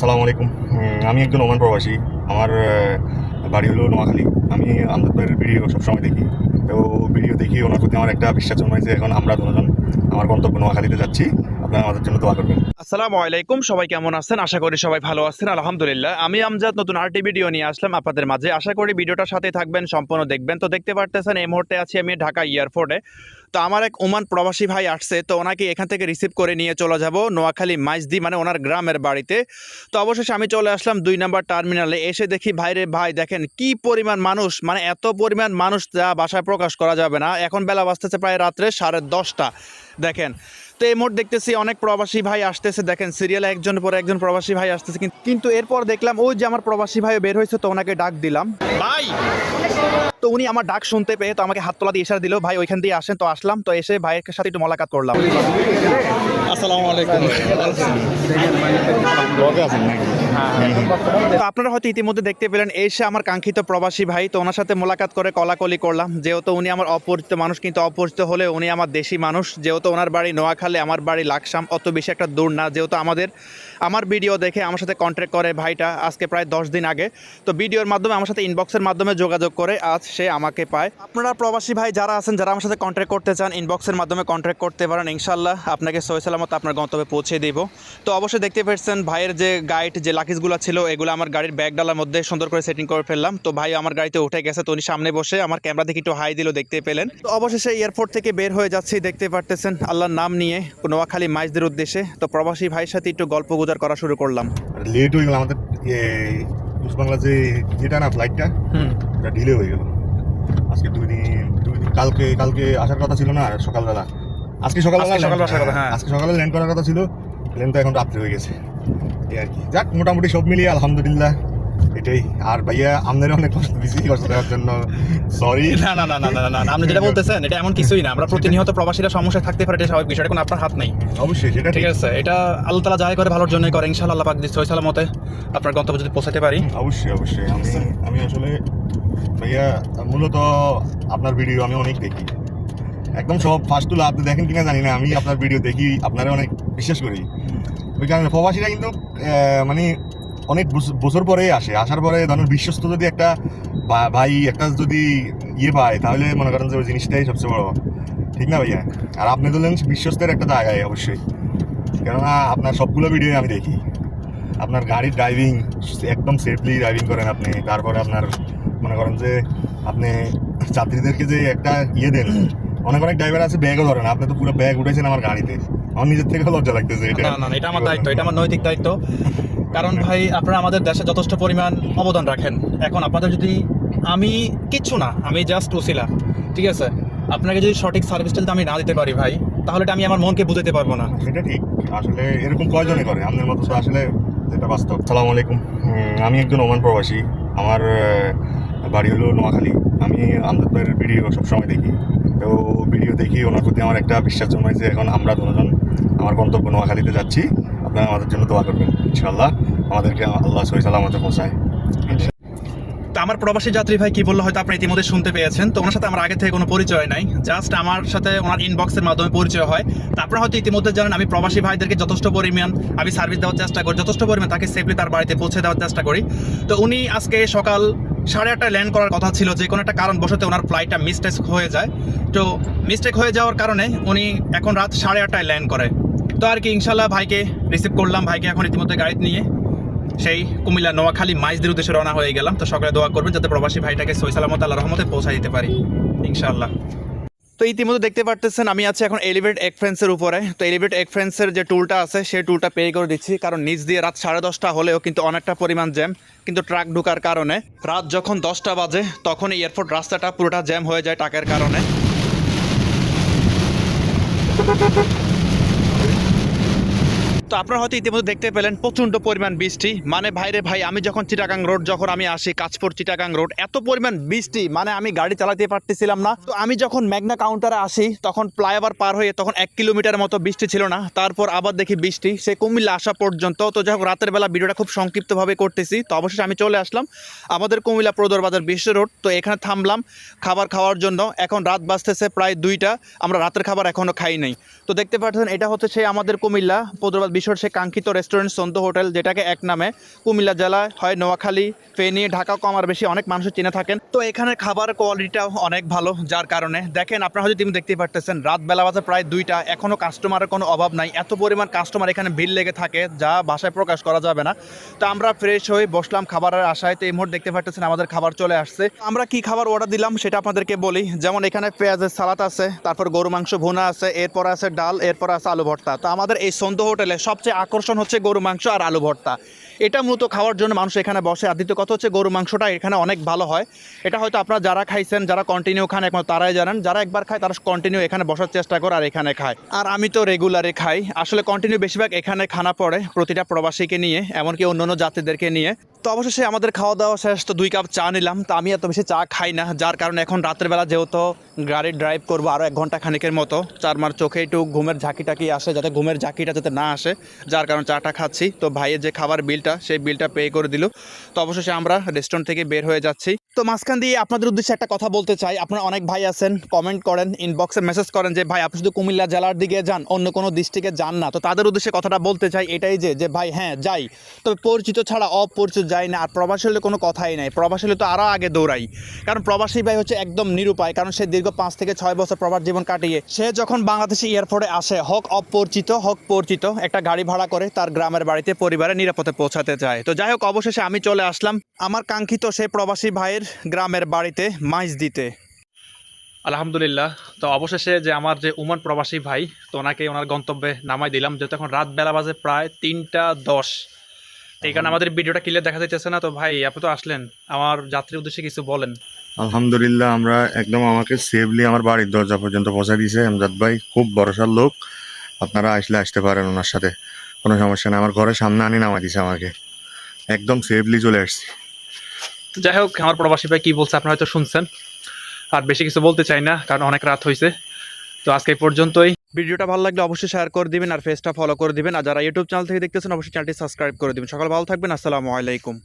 সালাম আলাইকুম। আমি একজন ওমান প্রবাসী। আমার বাড়ি হলো নোয়াখালী। আমি আমাদের ভিডিও সবসময় দেখি। তো ভিডিও দেখি, ওনার প্রতি আমার একটা বিশ্বাস জন্মাইছে এখন আমরা দুজন, আমার গন্তব্য নোয়াখালীতে যাচ্ছি। আপনারা আমাদের জন্য দোয়া করবেন। আসসালামু আলাইকুম, সবাই কেমন আছেন? আশা করি সবাই ভালো আছেন, আলহামদুলিল্লাহ। আমি আমজাদ, নতুন আরটি ভিডিও নিয়ে আসলাম আপনাদের মাঝে। আশা করি ভিডিওটার সাথে থাকবেন, সম্পূর্ণ দেখবেন। তো দেখতে পারতেছেন, এই মুহূর্তে আছি আমি ঢাকা এয়ারপোর্টে। তো আমার এক ওমান প্রবাসী ভাই আসছে, তো ওনাকে এখান থেকে রিসিভ করে নিয়ে চলে যাব নোয়াখালী মাইজদি মানে ওনার গ্রামের বাড়িতে। তো অবশেষে আমি চলে আসলাম দুই নম্বর টার্মিনালে। এসে দেখি, ভাইরে ভাই, দেখেন কি পরিমাণ মানুষ মানে এত পরিমাণ মানুষ যা বাসায় প্রকাশ করা যাবে না। এখন বেলা বাজতেছে প্রায় রাত্রে সাড়ে দশটা, দেখেন। তো এই মোট দেখতেছি অনেক প্রবাসী ভাই আসতেছে। দেখেন সিরিয়ালে একজন পর একজন প্রবাসী ভাই আসতেছে। কিন্তু এরপর দেখলাম, ওই যে আমার প্রবাসী ভাই বের হয়েছে, তো ওনাকে ডাক দিলাম। ভাই তো উনি আমার ডাক শুনতে পেয়ে তো আমাকে হাত তোলা দিয়ে ইশারা দিল ভাই ওইখান দিয়ে আসেন। তো আসলাম তো এসে ভাইয়ের সাথে একটু মোলাকাত করলাম। আসসালামু আলাইকুম। তো আপনারা হয়তো ইতিমধ্যে দেখতে পেলেন এসে আমার কাঙ্ক্ষিত প্রবাসী ভাই তো ওনার সাথে মোলাকাত করে কলাকলি করলাম। যেহেতু উনি আমার অপরিচিত মানুষ কিন্তু অপরিচিত হলে উনি আমার দেশি মানুষ। যেহেতু ওনার বাড়ি নোয়াখালে আমার বাড়ি লাকসাম অত বেশি একটা দূর না। যেহেতু আমাদের আমার ভিডিও দেখে আমার সাথে কন্ট্যাক্ট করে ভাইটা আজকে প্রায় দশ দিন আগে। তো ভিডিওর মাধ্যমে আমার সাথে ইনবক্সের মাধ্যমে যোগাযোগ করে আজ সে আমাকে পায়। আপনারা প্রবাসী ভাই যারা আছেন যারা আমার সাথে কন্ট্যাক্ট করতে চান ইনবক্সের মাধ্যমে কন্ট্যাক্ট করতে পারেন ইনশাল্লাহ আপনাকে সহি সালামত আপনার গন্তব্যে পৌঁছে দিব। তো অবশ্যই দেখতে পেরেছেন ভাইয়ের যে গাইড যে লাকিসগুলো ছিল এগুলো আমার গাড়ির ব্যাগ ডালার মধ্যে সুন্দর করে সেটিং করে ফেললাম। তো ভাই আমার গাড়িতে উঠে গেছে তো উনি সামনে বসে আমার ক্যামেরা থেকে একটু হাই দিল দেখতে পেলেন। তো অবশেষে এয়ারপোর্ট থেকে বের হয়ে যাচ্ছি দেখতে পারতেছেন আল্লাহর নাম নিয়ে নোয়াখালী মাইজদের উদ্দেশ্যে। তো প্রবাসী ভাইয়ের সাথে একটু গল্প গুজার করা শুরু করলাম। লেট হয়ে গেল আমাদের বাংলা যে যেটা না ফ্লাইটটা হুম। ডিলে হয়ে গেল। আজকে দুই দিন দুই দিন কালকে কালকে আসার কথা ছিল না সকালবেলা। আজকে সকালবেলা আজকে সকালবেলা আসার কথা, হ্যাঁ। আজকে সকালে ল্যান্ড করার কথা ছিল। প্লেন তো এখন রাত্রি হয়ে গেছে। এই আর কি। যাক মোটামুটি সব মিলিয়ে আলহামদুলিল্লাহ। এটাই। আর ভাইয়া আমাদের অনেক কষ্ট বেশি কষ্ট দেওয়ার জন্য। সরি না না না না না না আপনি যেটা বলতেছেন এটা এমন কিছুই না। আমরা প্রতিনিয়ত প্রবাসীরা সমস্যা থাকতে পারে এটা স্বাভাবিক বিষয়টা কোনো আপনার হাত নেই। অবশ্যই সেটা ঠিক আছে এটা আল্লাহ তালা যাই করে ভালোর জন্যই করে ইনশাআল্লাহ আল্লাহ পাক যদি সহি সালামতে আপনার গন্তব্য যদি পৌঁছাতে পারি। অবশ্যই অবশ্যই। আমি আসলে ভাইয়া মূলত আপনার ভিডিও আমি অনেক দেখি। একদম সব ফার্স্ট টু আপনি দেখেন কিনা জানি না আমি আপনার ভিডিও দেখি আপনারা অনেক বিশ্বাস করি। ওই কারণে প্রবাসীরা কিন্তু মানে অনেক বছ- বছর পরে আসে। আসার পরে ধরেন বিশ্বস্ত যদি একটা ভাই একটা যদি ইয়ে পায় তাহলে মনে করেন যে ওই জিনিসটাই সবচেয়ে বড়। ঠিক না ভাইয়া? আর আপনি ধরলেন বিশ্বস্তের একটা জায়গায় অবশ্যই। কেননা আপনার সবগুলো ভিডিও আমি দেখি। আপনার গাড়ির ড্রাইভিং একদম সেফলি ড্রাইভিং করেন আপনি। তারপরে আপনার মনে করেন যে আপনি যাত্রীদেরকে যে একটা ইয়ে দেন। অনেক অনেক ড্রাইভার আছে ব্যাগও ধরেন আপনি তো পুরো ব্যাগ উঠেছেন আমার গাড়িতে। আমার নিজের থেকে লজ্জা লাগতেছে এটা। না, এটা আমার দায়িত্ব এটা আমার নৈতিক দায়িত্ব। কারণ ভাই, আপনারা আমাদের দেশে যথেষ্ট পরিমাণ অবদান রাখেন। এখন আপনাদের যদি আমি কিচ্ছু না, আমি জাস্ট উসিলা ঠিক আছে? আপনাকে যদি সঠিক সার্ভিসটা যদি আমি না দিতে পারি ভাই, তাহলে এটা আমি আমার মনকে বুঝাতে পারব না। সেটা ঠিক। আসলে এরকম কয়জনে করে? আপনার মতো আসলে যেটা বাস্তব। সালাম আলাইকুম। আমি একজন ওমান প্রবাসী। আমার বাড়ি হলো নোয়াখালী। আমি আমাদের ভিডিও সবসময় দেখি। তো ভিডিও দেখি, ওনার প্রতি আমার একটা বিশ্বাস যে এখন আমরা দুজন, আমার গন্তব্য নোয়াখালীতে যাচ্ছি। আপনারা আমাদের জন্য দোয়া করবেন, ইনশাআল্লাহ। আমাদেরকে আল্লাহ সহি সালামতে পৌঁছায়। তো আমার প্রবাসী যাত্রী ভাই কি বলল হয়তো আপনি ইতিমধ্যে শুনতে পেয়েছেন। তো ওনার সাথে আমার আগে থেকে কোনো পরিচয় নাই। জাস্ট আমার সাথে ওনার ইনবক্সের মাধ্যমে পরিচয় হয়। তারপরে হয়তো ইতিমধ্যে জানেন, আমি প্রবাসী ভাইদেরকে যথেষ্ট পরিমাণ, আমি সার্ভিস দেওয়ার চেষ্টা করি, যথেষ্ট পরিমাণ তাকে সেফলি তার বাড়িতে পৌঁছে দেওয়ার চেষ্টা করি। তো উনি আজকে সকাল সাড়ে আটটায় ল্যান্ড করার কথা ছিল, যে কোনো একটা কারণ বসতে ওনার ফ্লাইটটা মিস্টেক হয়ে যায়। তো মিস্টেক হয়ে যাওয়ার কারণে উনি এখন রাত সাড়ে আটটায় ল্যান্ড করে। তো আর কি, ইনশাল্লাহ ভাইকে রিসিভ করলাম। ভাইকে এখন ইতিমধ্যে গাড়িতে নিয়ে সেই কুমিল্লা, নোয়াখালী, মাইজদের উদ্দেশ্যে রওনা হয়ে গেলাম। তো সকালে দোয়া করবেন যাতে প্রবাসী ভাইটাকে সই সালামত আল্লাহ রহমতে পৌঁছায় দিতে পারি, ইনশাল্লাহ। তো ইতিমধ্যে দেখতে পারতেছেন, আমি আছি এখন এলিভেট এক্সফ্রেন্সের উপরে। তো এলিভেট এক্সফ্রেন্সের যে টুলটা আছে, সেই টুলটা পে করে দিচ্ছি। কারণ নিচ দিয়ে রাত সাড়ে দশটা হলেও কিন্তু অনেকটা পরিমাণ জ্যাম কিন্তু ট্রাক ঢোকার কারণে রাত যখন দশটা বাজে, তখন এয়ারপোর্ট রাস্তাটা পুরোটা জ্যাম হয়ে যায় ট্রাকের কারণে। তো আপনারা হয়তো ইতিমধ্যে দেখতে পেলেন প্রচণ্ড পরিমাণ বৃষ্টি। মানে ভাইরে ভাই, আমি যখন চিটাগাং রোড যখন আমি আসি কাঁচপুর চিটাগাং রোড এত পরিমাণ বৃষ্টি মানে আমি গাড়ি চালাতে পারতেছিলাম না। তো আমি যখন ম্যাগনা কাউন্টারে আসি, তখন ফ্লাইওভার পার হয়ে তখন এক কিলোমিটার মতো বৃষ্টি ছিল না। তারপর আবার দেখি বৃষ্টি, সে কুমিল্লা আসা পর্যন্ত। তো যাই হোক, রাতের বেলা ভিডিওটা খুব সংক্ষিপ্তভাবে করতেছি। তো অবশেষে আমি চলে আসলাম আমাদের কুমিল্লা প্রদর বাজার বিশ্ব রোড। তো এখানে থামলাম খাবার খাওয়ার জন্য। এখন রাত বাজতেছে প্রায় দুইটা। আমরা রাতের খাবার এখনও খাই নাই। তো দেখতে পাচ্ছেন, এটা হচ্ছে সেই আমাদের কুমিল্লা প্রদরবাদ বিশ্বর সে কাঙ্ক্ষিত রেস্টুরেন্ট সন্তু হোটেল, যেটাকে এক নামে কুমিল্লা জেলায় হয় নোয়াখালী, ফেনী ঢাকা কমার বেশি অনেক মানুষ চিনে থাকেন। তো এখানে খাবার কোয়ালিটিটাও অনেক ভালো, যার কারণে দেখেন আপনারা হয়তো তুমি দেখতেই পারতেছেন রাত বেলা বাজে প্রায় দুইটা এখনও কাস্টমারের কোনো অভাব নাই। এত পরিমাণ কাস্টমার এখানে ভিড় লেগে থাকে, যা ভাষায় প্রকাশ করা যাবে না। তো আমরা ফ্রেশ হয়ে বসলাম খাবারের আশায়, তো এই মুহূর্তে দেখতে পারতেছেন আমাদের খাবার চলে আসছে। আমরা কি খাবার অর্ডার দিলাম সেটা আপনাদেরকে বলি। যেমন এখানে পেঁয়াজের সালাদ আছে, তারপর গরু মাংস ভুনা আছে, এরপর আছে ডাল, এরপর আছে আলু ভর্তা। তো আমাদের এই সন্ধ্যা হোটেলে সবচেয়ে আকর্ষণ হচ্ছে গরু মাংস আর আলু ভর্তা। এটা মূলত খাওয়ার জন্য মানুষ এখানে বসে। আর দ্বিতীয় কথা হচ্ছে গরু মাংসটা এখানে অনেক ভালো হয়। এটা হয়তো আপনারা যারা খাইছেন, যারা কন্টিনিউ খান, একমাত্র তারাই জানেন। যারা একবার খায়, তারা কন্টিনিউ এখানে বসার চেষ্টা করে আর এখানে খায়। আর আমি তো রেগুলারে খাই। আসলে কন্টিনিউ বেশিরভাগ এখানে খানা পড়ে প্রতিটা প্রবাসীকে নিয়ে, এমনকি অন্য অন্য জাতিদেরকে নিয়ে। তো অবশেষে আমাদের খাওয়া দাওয়া শেষ, তো দুই কাপ চা নিলাম। তো আমি এত বেশি চা খাই না, যার কারণে এখন রাতের বেলা যেহেতু গাড়ি ড্রাইভ করব আরও এক ঘণ্টা খানিকের মতো, চার মার চোখে একটু ঘুমের ঝাঁকি টাকি আসে, যাতে ঘুমের ঝাঁকিটা যাতে না আসে, যার কারণে চাটা খাচ্ছি। তো ভাইয়ের যে খাবার বিলটা, সেই বিলটা পে করে দিল। তো অবশেষে আমরা রেস্টুরেন্ট থেকে বের হয়ে যাচ্ছি। তো মাঝখান দিয়ে আপনাদের উদ্দেশ্যে একটা কথা বলতে চাই। আপনারা অনেক ভাই আছেন কমেন্ট করেন ইনবক্সে মেসেজ করেন যে, ভাই, আপনি শুধু কুমিল্লা জেলার দিকে যান, অন্য কোনো ডিস্ট্রিক্টে যান না। তো তাদের উদ্দেশ্যে কথাটা বলতে চাই এটাই যে যে, ভাই হ্যাঁ যাই। তবে পরিচিত ছাড়া অপরিচিত যাই না, আর প্রবাসী হলে কোনো কথাই নাই। প্রবাসী হলে তো আরও আগে দৌড়াই। কারণ প্রবাসী ভাই হচ্ছে একদম নিরুপায়, কারণ সে দীর্ঘ পাঁচ থেকে ছয় বছর প্রবাস জীবন কাটিয়ে, সে যখন বাংলাদেশে এয়ারপোর্টে আসে, হক অপরিচিত, হক পরিচিত, একটা গাড়ি ভাড়া করে তার গ্রামের বাড়িতে পরিবারে নিরাপদে পৌঁছাতে চায়। তো যাই হোক অবশেষে আমি চলে আসলাম আমার কাঙ্ক্ষিত সেই প্রবাসী ভাইয়ের গ্রামের বাড়িতে মাইজ দিতে। আলহামদুলিল্লাহ। তো অবশেষে যে আমার যে উমান প্রবাসী ভাই তো ওনাকে ওনার গন্তব্যে নামাই দিলাম। যেহেতু এখন রাত বেলা বাজে প্রায় তিনটা দশ। এই কারণে আমাদের ভিডিওটা ক্লিয়ার দেখা যাইতেছে না। তো ভাই আপনি তো আসলেন। আমার যাত্রীর উদ্দেশ্যে কিছু বলেন। আলহামদুলিল্লাহ আমরা একদম আমাকে সেফলি আমার বাড়ির দরজা পর্যন্ত পৌঁছা দিয়েছে। আমজাদ ভাই খুব ভরসার লোক। আপনারা আসলে আসতে পারেন ওনার সাথে। কোনো সমস্যা না আমার ঘরের সামনে আনি নামা দিছে আমাকে। একদম সেফলি চলে আসছি। তো যাই হোক আমার প্রবাসী ভাই কি বলছে আপনারা হয়তো শুনছেন। আর বেশি কিছু বলতে চাই না কারণ অনেক রাত হয়েছে তো আজকে এই পর্যন্তই। ভিডিওটা ভালো লাগলে অবশ্যই শেয়ার করে দিবেন আর ফেসটা ফলো করে দিবেন। আর যারা ইউটিউব চ্যানেল থেকে দেখতেছেন অবশ্যই চ্যানেলটি সাবস্ক্রাইব করে দিবেন। সকাল ভালো থাকবেন। আসসালামু আলাইকুম।